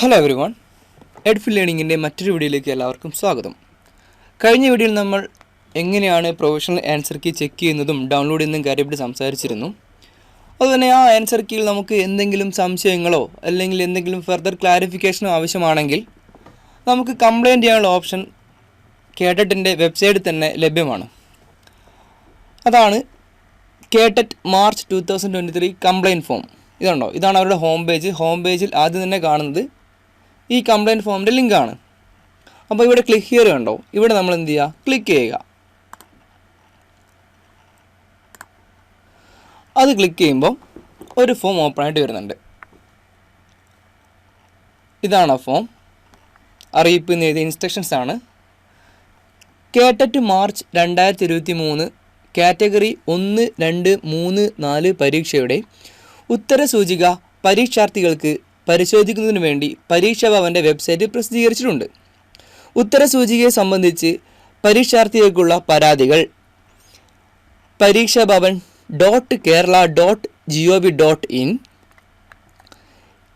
Hello everyone എഡ്ഫിൽ ലേണിങ്ങിന്റെ മറ്റൊരു വീഡിയോയിലേക്ക് എല്ലാവർക്കും സ്വാഗതം. കഴിഞ്ഞ വീഡിയോയിൽ നമ്മൾ എങ്ങനെയാണ് പ്രൊഫഷണൽ ആൻസർ കീ ചെക്ക് ചെയ്യുന്നതും ഡൗൺലോഡ് ചെയ്യുന്നതും കാര്യമായിട്ട് സംസാരിച്ചിരുന്നു. അതുതന്നെ ആ ആൻസർ കീയിൽ നമുക്ക് എന്തെങ്കിലും സംശയങ്ങളോ അല്ലെങ്കിൽ എന്തെങ്കിലും ഫർദർ ക്ലാരിഫിക്കേഷനോ ആവശ്യമാണെങ്കിൽ നമുക്ക് കംപ്ലയിന്റ് ചെയ്യാനുള്ള ഓപ്ഷൻ കേട്ടറ്റിന്റെ വെബ്സൈറ്റിൽ തന്നെ ലഭ്യമാണ്. അതാണ് കേട്ടറ്റ് March two thousand twenty three complaint form ഇതുണ്ടോ? ഇതാണ് അവരുടെ ഹോം പേജ് ഹോം പേജിൽ ആദ്യം തന്നെ കാണുന്നത് ഈ കംപ്ലയിന്റ് ഫോമിന്റെ ലിങ്കാണ് അപ്പോൾ ഇവിടെ ക്ലിക്ക് ഹിയർ കണ്ടോ? ഇവിടെ നമ്മൾ എന്ത് ചെയ്യുക? ക്ലിക്ക് ചെയ്യുക. അത് ക്ലിക്ക് ചെയ്യുമ്പോൾ ഒരു ഫോം ഓപ്പൺ ആയിട്ട് വരുന്നുണ്ട്. ഇതാണ് ആ ഫോം അറിയിപ്പ് എഴുതിയ ഇൻസ്ട്രക്ഷൻസ് ആണ്. കേട്ടറ്റ് മാർച്ച് രണ്ടായിരത്തി ഇരുപത്തി മൂന്ന് കാറ്റഗറി ഒന്ന് രണ്ട് മൂന്ന് നാല് പരീക്ഷയുടെ ഉത്തരസൂചിക പരീക്ഷാർത്ഥികൾക്ക് പരിശോധിക്കുന്നതിന് വേണ്ടി പരീക്ഷാ ഭവന്റെ വെബ്സൈറ്റിൽ പ്രസിദ്ധീകരിച്ചിട്ടുണ്ട്. ഉത്തരസൂചികയെ സംബന്ധിച്ച് പരീക്ഷാർത്ഥികൾക്കുള്ള പരാതികൾ Pareeksha Bhavan dot Kerala dot G O V dot in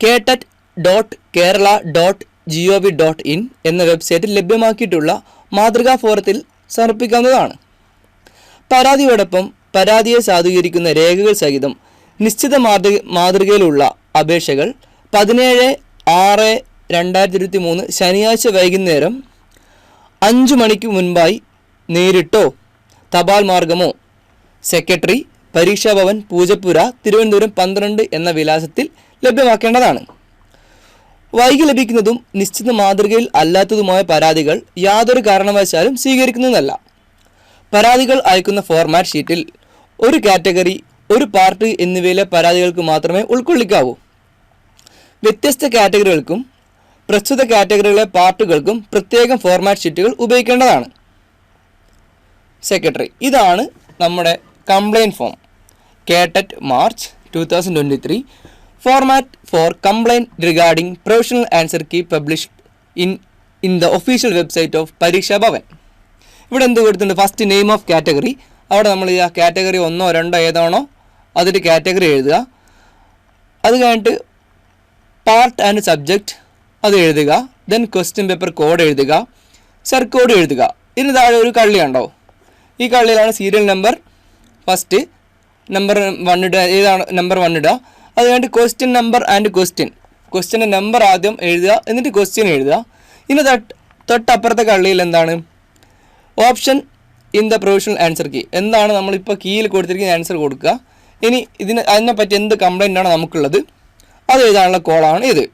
KTET dot Kerala dot G O V dot in എന്ന വെബ്സൈറ്റിൽ ലഭ്യമാക്കിയിട്ടുള്ള മാതൃകാ ഫോറത്തിൽ സമർപ്പിക്കാവുന്നതാണ്. പരാതിയോടൊപ്പം പരാതിയെ സാധൂകരിക്കുന്ന രേഖകൾ സഹിതം നിശ്ചിത മാതൃക മാതൃകയിലുള്ള അപേക്ഷകൾ പതിനേഴ് ആറ് രണ്ടായിരത്തി ഇരുപത്തി മൂന്ന് ശനിയാഴ്ച വൈകുന്നേരം അഞ്ച് മണിക്ക് മുൻപായി നേരിട്ടോ തപാൽ മാർഗമോ? സെക്രട്ടറി പരീക്ഷാഭവൻ പൂജപ്പുര തിരുവനന്തപുരം പന്ത്രണ്ട് എന്ന വിലാസത്തിൽ ലഭ്യമാക്കേണ്ടതാണ്. വൈകി ലഭിക്കുന്നതും നിശ്ചിത മാതൃകയിൽ അല്ലാത്തതുമായ പരാതികൾ യാതൊരു കാരണവശാലും സ്വീകരിക്കുന്നതല്ല. പരാതികൾ അയക്കുന്ന ഫോർമാറ്റ് ഷീറ്റിൽ ഒരു കാറ്റഗറി ഒരു പാർട്ടി എന്നിവയിലെ പരാതികൾക്ക് മാത്രമേ ഉൾക്കൊള്ളിക്കാവൂ. വ്യത്യസ്ത കാറ്റഗറികൾക്കും പ്രസ്തുത കാറ്റഗറികളിലെ പാർട്ടുകൾക്കും പ്രത്യേകം ഫോർമാറ്റ് ഷീറ്റുകൾ ഉപയോഗിക്കേണ്ടതാണ്. സെക്രട്ടറി ഇതാണ് നമ്മുടെ complaint form KTET March two thousand twenty three format for complaint regarding professional answer key published in in the official website of Pareeksha Bhavan ഇവിടെ എന്ത് കൊടുത്തിട്ടുണ്ട്? ഫസ്റ്റ് നെയിം ഓഫ് കാറ്റഗറി അവിടെ നമ്മൾ ഈ കാറ്റഗറി ഒന്നോ രണ്ടോ ഏതാണോ അതിന്റെ കാറ്റഗറി എഴുതുക. അത് കഴിഞ്ഞിട്ട് പാർട്ട് ആൻഡ് സബ്ജക്റ്റ് അത് എഴുതുക. ദെൻ ക്വസ്റ്റ്യൻ പേപ്പർ കോഡ് എഴുതുക. സർ കോഡ് എഴുതുക. ഇതിന് താഴെ ഒരു കള്ളി ഉണ്ടോ? ഈ കള്ളിയിലാണ് serial number first number one ഇടുക. ഏതാണ് നമ്പർ വൺ ഇടുക? അത് കഴിഞ്ഞിട്ട് ക്വസ്റ്റ്യൻ നമ്പർ ആൻഡ് ക്വസ്റ്റ്യൻ ക്വസ്റ്റ്യന്റെ നമ്പർ ആദ്യം എഴുതുക. എന്നിട്ട് ക്വസ്റ്റ്യൻ എഴുതുക. ഇനി തൊട്ട് തൊട്ടപ്പുറത്തെ കള്ളിയിൽ എന്താണ്? Option in the provisional answer key എന്താണ് നമ്മളിപ്പോൾ കീയിൽ കൊടുത്തിരിക്കുന്ന ആൻസർ കൊടുക്കുക. ഇനി ഇതിന് അതിനെപ്പറ്റി എന്ത് കംപ്ലൈന്റ് ആണ് നമുക്കുള്ളത്? അത് എഴുതാനുള്ള കോളാണ് ഇത്.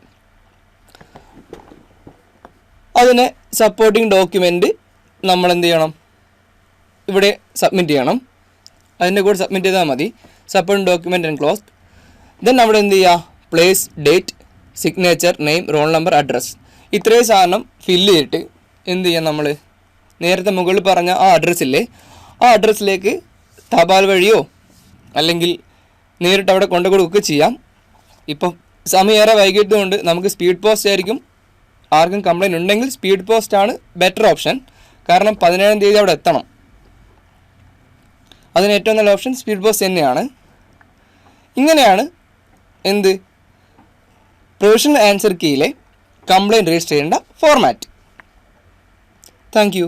അതിന് സപ്പോർട്ടിംഗ് ഡോക്യുമെന്റ് നമ്മൾ എന്ത് ചെയ്യണം? ഇവിടെ സബ്മിറ്റ് ചെയ്യണം. അതിന്റെ കൂടെ സബ്മിറ്റ് ചെയ്താൽ മതി. Supporting document and close then അവിടെ എന്ത് ചെയ്യുക? Place date signature name roll number address ഇത്രയും സാധനം ഫില്ല് ചെയ്തിട്ട് എന്ത് ചെയ്യാം നമ്മൾ നേരത്തെ മുകളിൽ പറഞ്ഞ ആ അഡ്രസ്സില്ലേ ആ അഡ്രസ്സിലേക്ക് തപാൽ വഴിയോ അല്ലെങ്കിൽ നേരിട്ട് അവിടെ കൊണ്ടു കൊടുക്കുകയൊക്കെ ചെയ്യാം. ഇപ്പം സമയമേറെ വൈകിട്ടുകൊണ്ട് നമുക്ക് സ്പീഡ് പോസ്റ്റ് ആയിരിക്കും. ആർക്കും കംപ്ലൈന്റ് ഉണ്ടെങ്കിൽ സ്പീഡ് പോസ്റ്റാണ് ബെറ്റർ ഓപ്ഷൻ കാരണം പതിനേഴാം തീയതി അവിടെ എത്തണം. അതിന് ഏറ്റവും നല്ല ഓപ്ഷൻ സ്പീഡ് പോസ്റ്റ് തന്നെയാണ്. ഇങ്ങനെയാണ് എന്ത്? പ്രൊവിഷണൽ ആൻസർ കീയിലെ കംപ്ലയിന്റ് രജിസ്റ്റർ ചെയ്യേണ്ട ഫോർമാറ്റ് താങ്ക്